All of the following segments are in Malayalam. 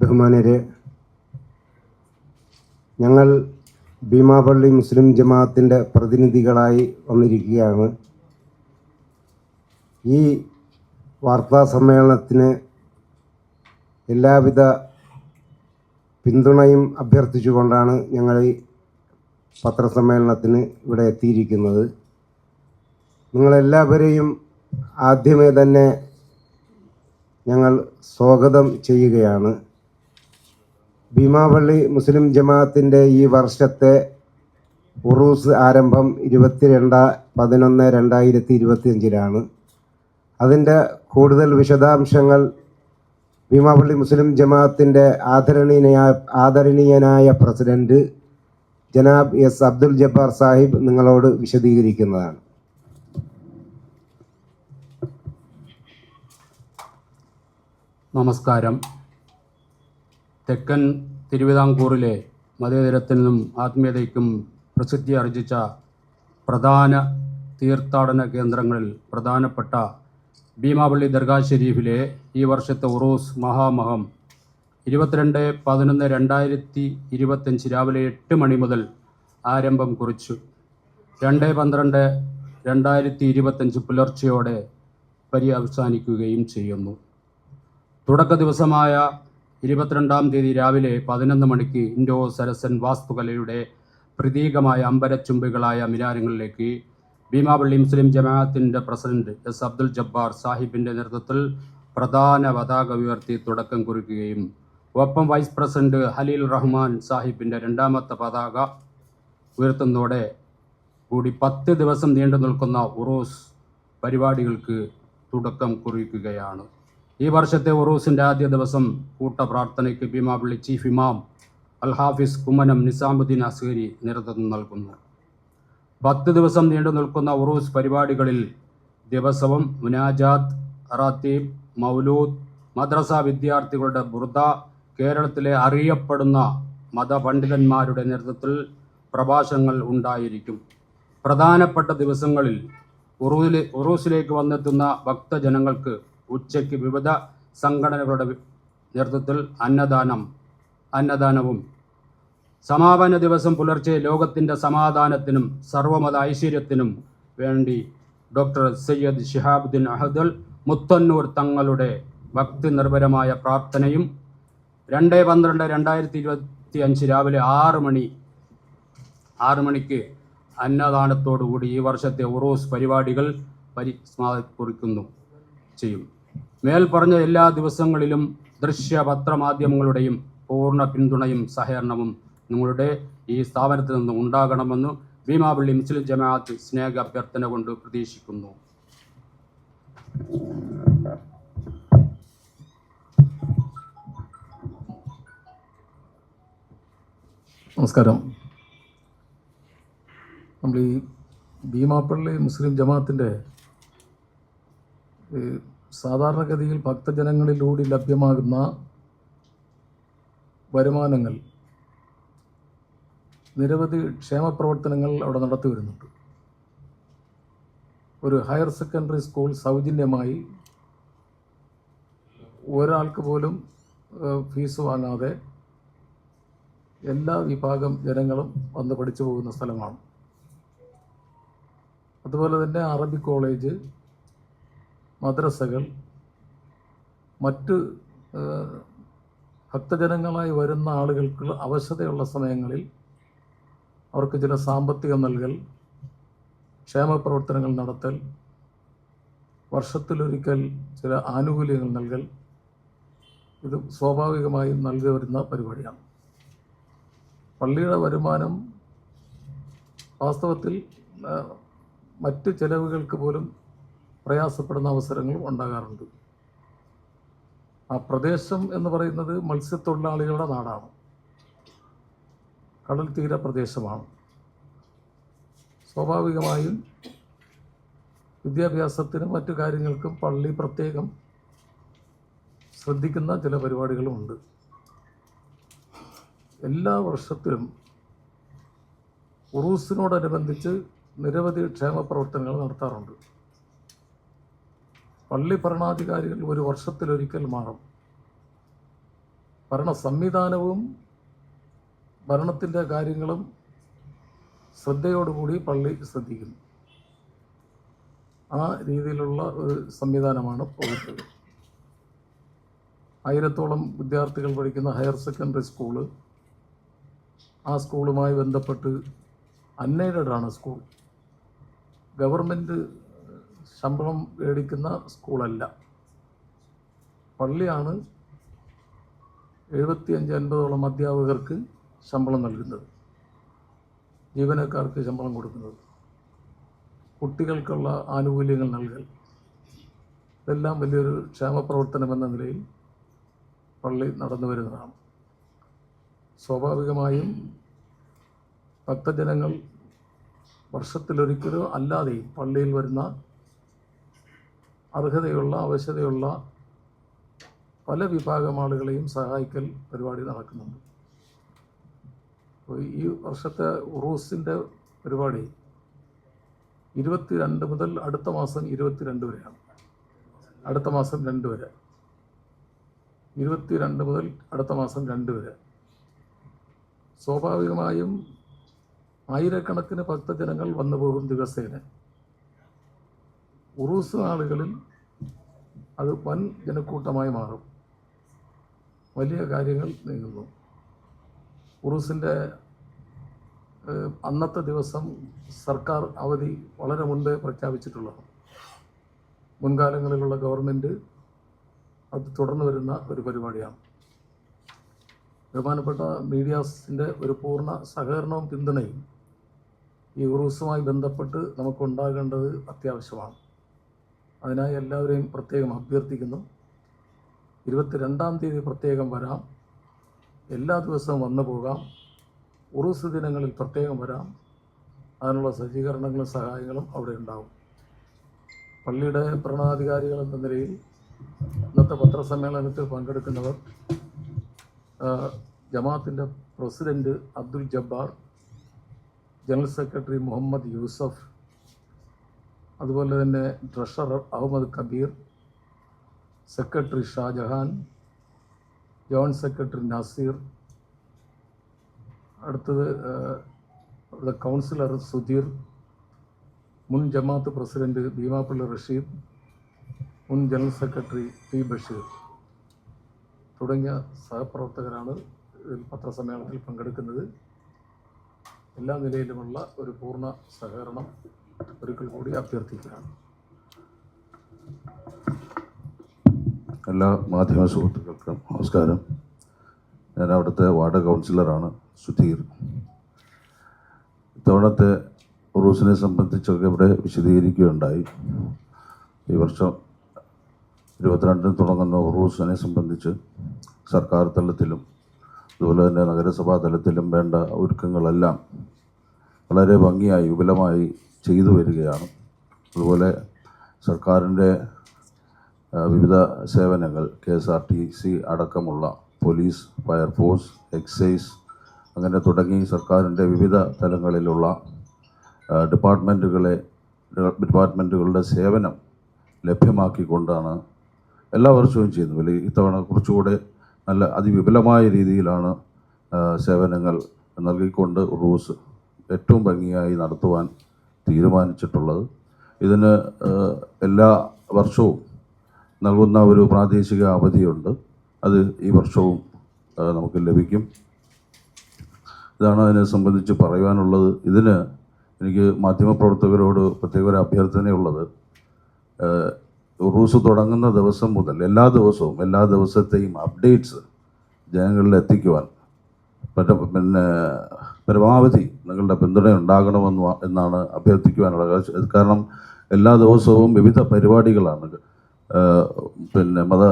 ബഹുമാനരെ ഞങ്ങൾ ഭീമാപള്ളി മുസ്ലിം ജമാഅത്തിന്റെ പ്രതിനിധികളായി വന്നിരിക്കുകയാണ്. ഈ വാർത്താ സമ്മേളനത്തിന് എല്ലാവിധ പിന്തുണയും അഭ്യർത്ഥിച്ചുകൊണ്ടാണ് ഞങ്ങൾ ഈ പത്രസമ്മേളനത്തിന് ഇവിടെ എത്തിയിരിക്കുന്നത്. നിങ്ങളെല്ലാവരെയും ആദ്യമേ തന്നെ ഞങ്ങൾ സ്വാഗതം ചെയ്യുകയാണ്. ഭീമാപള്ളി മുസ്ലിം ജമാഅത്തിന്റെ ഈ വർഷത്തെ ഉറൂസ് ആരംഭം ഇരുപത്തിരണ്ട പതിനൊന്ന് രണ്ടായിരത്തി ഇരുപത്തിയഞ്ചിലാണ്. അതിന്റെ കൂടുതൽ വിശദാംശങ്ങൾ ഭീമാപള്ളി മുസ്ലിം ജമാഅത്തിന്റെ ആദരണീയനായ ആദരണീയനായ പ്രസിഡന്റ് ജനാബ് എസ് അബ്ദുൽ ജബ്ബാർ സാഹിബ് നിങ്ങളോട് വിശദീകരിക്കുന്നതാണ്. നമസ്കാരം. തെക്കൻ തിരുവിതാംകൂറിലെ മതേതരത്തിനും ആത്മീയതയ്ക്കും പ്രസിദ്ധി അർജിച്ച പ്രധാന തീർത്ഥാടന കേന്ദ്രങ്ങളിൽ പ്രധാനപ്പെട്ട ഭീമാപള്ളി ദർഗാ ഷെരീഫിലെ ഈ വർഷത്തെ ഉറൂസ് മഹാമഹം ഇരുപത്തിരണ്ട് പതിനൊന്ന് രണ്ടായിരത്തി ഇരുപത്തഞ്ച് രാവിലെ എട്ട് മണി മുതൽ ആരംഭം കുറിച്ചു. രണ്ട് പന്ത്രണ്ട് രണ്ടായിരത്തി ഇരുപത്തഞ്ച് പരി പര്യവസാനിക്കുകയും ചെയ്യുന്നു. തുടക്ക ദിവസമായ ഇരുപത്തിരണ്ടാം തീയതി രാവിലെ പതിനൊന്ന് മണിക്ക് ഇൻഡോ സരസൻ വാസ്തുകലയുടെ പ്രതീകമായ അമ്പരച്ചുംബികളായ മിനാരങ്ങളിലേക്ക് ഭീമാപള്ളി മുസ്ലിം ജമാഅത്തിന്റെ പ്രസിഡന്റ് എസ് അബ്ദുൽ ജബ്ബാർ സാഹിബിന്റെ നേതൃത്വത്തിൽ പ്രധാന പതാക ഉയർത്തി തുടക്കം കുറിക്കുകയും ഒപ്പം വൈസ് പ്രസിഡന്റ് ഹലീൽ റഹ്മാൻ സാഹിബിന്റെ രണ്ടാമത്തെ പതാക ഉയർത്തുന്നതോടെ കൂടി പത്ത് ദിവസം നീണ്ടു നിൽക്കുന്ന ഉറൂസ് പരിപാടികൾക്ക് തുടക്കം കുറിക്കുകയാണ്. ഈ വർഷത്തെ ഉറൂസിന്റെ ആദ്യ ദിവസം കൂട്ട പ്രാർത്ഥനയ്ക്ക് ഭീമാപള്ളി ചീഫ് ഇമാം അൽ ഹാഫിസ് കുമ്മനം നിസാമുദ്ദീൻ അസ്ഹരി നേതൃത്വം നൽകുന്നു. പത്ത് ദിവസം നീണ്ടു നിൽക്കുന്ന ഉറൂസ് പരിപാടികളിൽ ദിവസവും മുനാജാത്ത് റാത്തീബ് മൗലൂദ് മദ്രസ വിദ്യാർത്ഥികളുടെ ബുർദ കേരളത്തിലെ അറിയപ്പെടുന്ന മതപണ്ഡിതന്മാരുടെ നേതൃത്വത്തിൽ പ്രഭാഷണങ്ങൾ ഉണ്ടായിരിക്കും. പ്രധാനപ്പെട്ട ദിവസങ്ങളിൽ ഉറൂസിലെ ഉറൂസിലേക്ക് വന്നെത്തുന്ന ഭക്തജനങ്ങൾക്ക് ഉച്ചയ്ക്ക് വിവിധ സംഘടനകളുടെ നേതൃത്വത്തിൽ അന്നദാനം അന്നദാനവും. സമാപന ദിവസം പുലർച്ചെ ലോകത്തിന്റെ സമാധാനത്തിനും സർവമത ഐശ്വര്യത്തിനും വേണ്ടി ഡോക്ടർ സയ്യദ് ഷിഹാബുദ്ദീൻ അഹദൽ മുത്തന്നൂർ തങ്ങളുടെ ഭക്തി നിർഭരമായ പ്രാർത്ഥനയും രണ്ട് പന്ത്രണ്ട് രണ്ടായിരത്തി ഇരുപത്തി അഞ്ച് രാവിലെ ആറ് മണി ആറ് മണിക്ക് അന്നദാനത്തോടുകൂടി ഈ വർഷത്തെ ഉറൂസ് പരിപാടികൾ പരിസ്മാ കുറിക്കുന്നു ചെയ്യും. മേൽ പറഞ്ഞ എല്ലാ ദിവസങ്ങളിലും ദൃശ്യ പത്രമാധ്യമങ്ങളുടെയും പൂർണ പിന്തുണയും സഹകരണവും നിങ്ങളുടെ ഈ സ്ഥാപനത്തിൽ നിന്നും ഉണ്ടാകണമെന്ന് ഭീമാപള്ളി മുസ്ലിം ജമാഅത്ത് സ്നേഹ അഭ്യർത്ഥന കൊണ്ട് പ്രതീക്ഷിക്കുന്നു. നമസ്കാരം. നമ്മൾ ഈ ഭീമാപ്പള്ളി മുസ്ലിം ജമാഅത്തിന്റെ സാധാരണഗതിയിൽ ഭക്തജനങ്ങളിലൂടെ ലഭ്യമാകുന്ന വരുമാനങ്ങൾ നിരവധി ക്ഷേമ പ്രവർത്തനങ്ങൾ അവിടെ നടത്തി വരുന്നുണ്ട്. ഒരു ഹയർ സെക്കൻഡറി സ്കൂൾ സൗജന്യമായി ഒരാൾക്ക് പോലും ഫീസ് വാങ്ങാതെ എല്ലാ വിഭാഗം ജനങ്ങളും വന്ന് പഠിച്ചു പോകുന്ന സ്ഥലമാണ്. അതുപോലെ തന്നെ അറബി കോളേജ് മദ്രസകൾ മറ്റ് ഭക്തജനങ്ങളായി വരുന്ന ആളുകൾക്ക് അവശതയുള്ള സമയങ്ങളിൽ അവർക്ക് ചില സാമ്പത്തിക നൽകൽ ക്ഷേമ പ്രവർത്തനങ്ങൾ നടത്തൽ വർഷത്തിലൊരിക്കൽ ചില ആനുകൂല്യങ്ങൾ നൽകൽ ഇത് സ്വാഭാവികമായും നൽകി വരുന്ന പരിപാടിയാണ്. പള്ളിയുടെ വരുമാനം വാസ്തവത്തിൽ മറ്റ് ചെലവുകൾക്ക് പോലും പ്രയാസപ്പെടുന്ന അവസരങ്ങളും ഉണ്ടാകാറുണ്ട്. ആ പ്രദേശം എന്ന് പറയുന്നത് മത്സ്യത്തൊഴിലാളികളുടെ നാടാണ്. കടൽ തീര പ്രദേശമാണ്. സ്വാഭാവികമായും വിദ്യാഭ്യാസത്തിനും മറ്റു കാര്യങ്ങൾക്കും പള്ളി പ്രത്യേകം ശ്രദ്ധിക്കുന്ന ചില പരിപാടികളുമുണ്ട്. എല്ലാ വർഷത്തിലും ഉറൂസിനോടനുബന്ധിച്ച് നിരവധി ക്ഷേമ പ്രവർത്തനങ്ങൾ നടത്താറുണ്ട്. പള്ളി ഭരണാധികാരികൾ ഒരു വർഷത്തിലൊരിക്കൽ മാറും. ഭരണ സംവിധാനവും ഭരണത്തിന്റെ കാര്യങ്ങളും ശ്രദ്ധയോടുകൂടി പള്ളി ശ്രദ്ധിക്കുന്നു. ആ രീതിയിലുള്ള ഒരു സംവിധാനമാണ് പോകുന്നത് ആയിരത്തോളം വിദ്യാർത്ഥികൾ പഠിക്കുന്ന ഹയർ സെക്കൻഡറി സ്കൂൾ ആ സ്കൂളുമായി ബന്ധപ്പെട്ട് അൺഎയ്ഡഡ് ആണ് സ്കൂൾ. ഗവൺമെന്റ് ശമ്പളം മേടിക്കുന്ന സ്കൂളല്ല. പള്ളിയാണ് എഴുപത്തിയഞ്ച് അൻപതോളം അധ്യാപകർക്ക് ശമ്പളം നൽകുന്നത്. ജീവനക്കാർക്ക് ശമ്പളം കൊടുക്കുന്നത്. കുട്ടികൾക്കുള്ള ആനുകൂല്യങ്ങൾ നൽകൽ. ഇതെല്ലാം വലിയൊരു ക്ഷേമപ്രവർത്തനമെന്ന നിലയിൽ പള്ളി നടന്നു വരുന്നതാണ്. സ്വാഭാവികമായും ഭക്തജനങ്ങൾ വർഷത്തിലൊരിക്കലോ അല്ലാതെയും പള്ളിയിൽ വരുന്ന അർഹതയുള്ള ആവശ്യതയുള്ള പല വിഭാഗം ആളുകളെയും സഹായിക്കൽ പരിപാടി നടക്കുന്നുണ്ട്. അപ്പോൾ ഈ വർഷത്തെ ഉറൂസിന്റെ പരിപാടി ഇരുപത്തിരണ്ട് മുതൽ അടുത്ത മാസം ഇരുപത്തിരണ്ട് വരെയാണ്. അടുത്ത മാസം രണ്ട് വരെ. ഇരുപത്തിരണ്ട് മുതൽ അടുത്ത മാസം രണ്ട് വരെ. സ്വാഭാവികമായും ആയിരക്കണക്കിന് ഭക്തജനങ്ങൾ വന്നു പോകും ദിവസേന. ഉറൂസ് നാളുകളിൽ അത് വൻ ജനക്കൂട്ടമായി മാറും. വലിയ കാര്യങ്ങൾ നീങ്ങുന്നു. ഉറൂസിന്റെ അന്നത്തെ ദിവസം സർക്കാർ അവധി വളരെ മുൻപേ പ്രഖ്യാപിച്ചിട്ടുള്ളതാണ്. മുൻകാലങ്ങളിലുള്ള ഗവൺമെന്റ് അത് തുടർന്നു വരുന്ന ഒരു പരിപാടിയാണ്. ബഹുമാനപ്പെട്ട മീഡിയാസിന്റെ ഒരു പൂർണ സഹകരണവും പിന്തുണയും ഈ ഉറൂസുമായി ബന്ധപ്പെട്ട് നമുക്കുണ്ടാകേണ്ടത് അത്യാവശ്യമാണ്. അതിനായി എല്ലാവരെയും പ്രത്യേകം അഭ്യർത്ഥിക്കുന്നു. ഇരുപത്തിരണ്ടാം തീയതി പ്രത്യേകം വരാം. എല്ലാ ദിവസവും വന്നു പോകാം. ഉറുസ് ദിനങ്ങളിൽ പ്രത്യേകം വരാം. അതിനുള്ള സജ്ജീകരണങ്ങളും സഹായങ്ങളും അവിടെ ഉണ്ടാവും. പള്ളിയുടെ ഭരണാധികാരികൾ എന്ന നിലയിൽ ഇന്നത്തെ പത്രസമ്മേളനത്തിൽ പങ്കെടുക്കുന്നവർ ജമാത്തിന്റെ president Abdul Jabbar general secretary Muhammad Yusuf അതുപോലെ തന്നെ treasurer Ahmed Kabir secretary Shahjahan joint secretary Nazir അടുത്തത് ഇവിടെ കൗൺസിലർ സുധീർ മുൻ ജമാഅത്ത് പ്രസിഡന്റ് ഭീമാപ്പള്ളി റഷീദ് മുൻ ജനറൽ സെക്രട്ടറി പി ബഷീർ തുടങ്ങിയ സഹപ്രവർത്തകരാണ് പത്രസമ്മേളനത്തിൽ പങ്കെടുക്കുന്നത്. എല്ലാ നിലയിലുമുള്ള ഒരു പൂർണ സഹകരണം ഒരിക്കൽ കൂടി അഭ്യർത്ഥിക്കുകയാണ്. എല്ലാ മാധ്യമ സുഹൃത്തുക്കൾക്കും നമസ്കാരം. ഞാൻ അവിടുത്തെ വാർഡ് കൗൺസിലറാണ് സുധീർ. ഇത്തവണത്തെ ഉറൂസിനെ സംബന്ധിച്ചൊക്കെ ഇവിടെ വിശദീകരിക്കുകയുണ്ടായി. ഈ വർഷം ഇരുപത്തിരണ്ടിന് തുടങ്ങുന്ന ഉറൂസിനെ സംബന്ധിച്ച് സർക്കാർ തലത്തിലും അതുപോലെ തന്നെ നഗരസഭാ തലത്തിലും വേണ്ട ഒരുക്കങ്ങളെല്ലാം വളരെ ഭംഗിയായി വിപുലമായി ചെയ്തു വരികയാണ്. അതുപോലെ സർക്കാരിന്റെ വിവിധ സേവനങ്ങൾ K S R T C അടക്കമുള്ള പോലീസ് ഫയർഫോഴ്സ് എക്സൈസ് അങ്ങനെ തുടങ്ങി സർക്കാരിന്റെ വിവിധ തലങ്ങളിലുള്ള ഡിപ്പാർട്ട്മെന്റുകളെ ഡിപ്പാർട്ട്മെന്റുകളുടെ സേവനം ലഭ്യമാക്കിക്കൊണ്ടാണ് എല്ലാ വർഷവും ചെയ്യുന്നത്. ഇത്തവണ കുറച്ചുകൂടെ നല്ല അതിവിപുലമായ രീതിയിലാണ് സേവനങ്ങൾ നൽകിക്കൊണ്ട് റൂസ് ഏറ്റവും ഭംഗിയായി നടത്തുവാൻ തീരുമാനിച്ചിട്ടുള്ളത്. ഇതിന് എല്ലാ വർഷവും നൽകുന്ന ഒരു പ്രാദേശിക അവധിയുണ്ട്. അത് ഈ വർഷവും നമുക്ക് ലഭിക്കും. ഇതാണ് അതിനെ സംബന്ധിച്ച് പറയുവാനുള്ളത് ഇതിന് എനിക്ക് മാധ്യമപ്രവർത്തകരോട് പ്രത്യേക ഒരു അഭ്യർത്ഥനയുള്ളത്. റൂസ് തുടങ്ങുന്ന ദിവസം മുതൽ എല്ലാ ദിവസവും എല്ലാ ദിവസത്തെയും അപ്ഡേറ്റ്സ് ജനങ്ങളിൽ എത്തിക്കുവാൻ പറ്റ പിന്നെ പരമാവധി നിങ്ങളുടെ പിന്തുണ ഉണ്ടാകണമെന്ന് എന്നാണ് അഭ്യർത്ഥിക്കുവാനുള്ളത് കാരണം എല്ലാ ദിവസവും വിവിധ പരിപാടികളാണ് പിന്നെ മത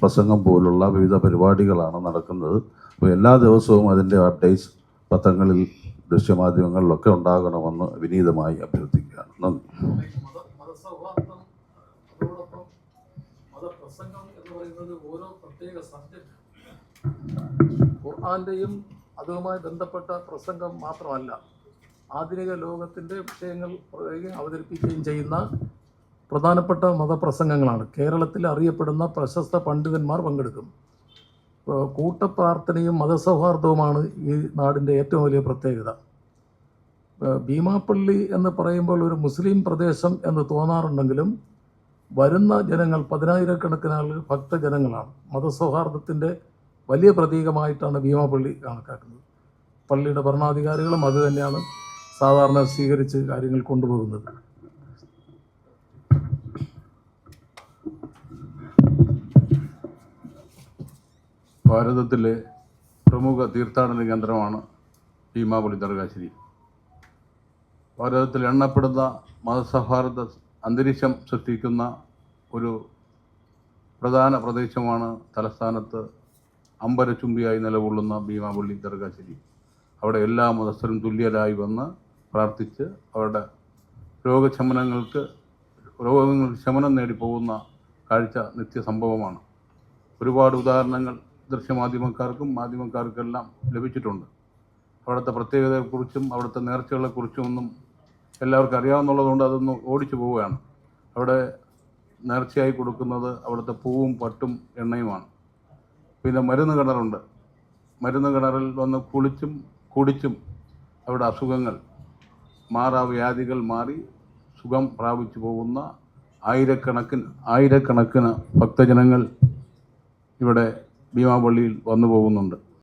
പ്രസംഗം പോലുള്ള വിവിധ പരിപാടികളാണ് നടക്കുന്നത്. അപ്പോൾ എല്ലാ ദിവസവും അതിന്റെ അപ്ഡേറ്റ്സ് പത്രങ്ങളിൽ ദൃശ്യമാധ്യമങ്ങളിലൊക്കെ ഉണ്ടാകണമെന്ന് വിനീതമായി അഭ്യർത്ഥിക്കുകയാണ്. നന്ദി. ഖുർആാന്റെയും അതുമായി ബന്ധപ്പെട്ട പ്രസംഗം മാത്രമല്ല ആധുനിക ലോകത്തിന്റെ വിഷയങ്ങൾ അവതരിപ്പിക്കുകയും ചെയ്യുന്ന പ്രധാനപ്പെട്ട മതപ്രസംഗങ്ങളാണ്. കേരളത്തിൽ അറിയപ്പെടുന്ന പ്രശസ്ത പണ്ഡിതന്മാർ പങ്കെടുക്കും. കൂട്ടപ്രാർത്ഥനയും മതസൗഹാർദ്ദവുമാണ് ഈ നാടിന്റെ ഏറ്റവും വലിയ പ്രത്യേകത. ഭീമാപ്പള്ളി എന്ന് പറയുമ്പോൾ ഒരു മുസ്ലിം പ്രദേശം എന്ന് തോന്നാറുണ്ടെങ്കിലും വരുന്ന ജനങ്ങൾ പതിനായിരക്കണക്കിന് ഭക്തജനങ്ങളാണ്. മതസൗഹാർദ്ദത്തിന്റെ വലിയ പ്രതീകമായിട്ടാണ് ഭീമാപള്ളി കണക്കാക്കുന്നത്. പള്ളിയുടെ ഭരണാധികാരികളും അത് തന്നെയാണ് സാധാരണ സ്വീകരിച്ച് കാര്യങ്ങൾ കൊണ്ടുപോകുന്നത്. ഭാരതത്തിലെ പ്രമുഖ തീർത്ഥാടന കേന്ദ്രമാണ് ഭീമാപള്ളി ദർഗാശ്ശേരി ഭാരതത്തിൽ എണ്ണപ്പെടുന്ന മതസൗഹാർദ്ദ അന്തരീക്ഷം സൃഷ്ടിക്കുന്ന ഒരു പ്രധാന പ്രദേശമാണ് തലസ്ഥാനത്ത് അമ്പരചുംബിയായി നിലകൊള്ളുന്ന ഭീമാപള്ളി ദർഗാശ്ശേരി അവിടെ എല്ലാ മതസ്ഥരും തുല്യരായി വന്ന് പ്രാർത്ഥിച്ച് അവരുടെ രോഗശമനങ്ങൾക്ക് രോഗങ്ങൾക്ക് ശമനം നേടി പോകുന്ന കാഴ്ച നിത്യസംഭവമാണ്. ഒരുപാട് ഉദാഹരണങ്ങൾ ദൃശ്യമാധ്യമക്കാർക്കും മാധ്യമക്കാർക്കെല്ലാം ലഭിച്ചിട്ടുണ്ട്. അവിടുത്തെ പ്രത്യേകതയെക്കുറിച്ചും അവിടുത്തെ നേർച്ചകളെക്കുറിച്ചും ഒന്നും എല്ലാവർക്കും അറിയാവുന്നുള്ളതുകൊണ്ട് അതൊന്ന് ഓടിച്ചു പോവുകയാണ്. അവിടെ നേർച്ചയായി കൊടുക്കുന്നത് അവിടുത്തെ പൂവും പട്ടും എണ്ണയുമാണ്. പിന്നെ മരുന്ന് കിണറുണ്ട്. മരുന്ന് കിണറിൽ വന്ന് കുളിച്ചും കുടിച്ചും അവിടെ അസുഖങ്ങൾ മാറാവ്യാധികൾ മാറി സുഖം പ്രാപിച്ചു പോകുന്ന ആയിരക്കണക്കിന് ആയിരക്കണക്കിന് ഭക്തജനങ്ങൾ ഇവിടെ ഭീമാപള്ളിയിൽ വന്നു പോകുന്നുണ്ട്.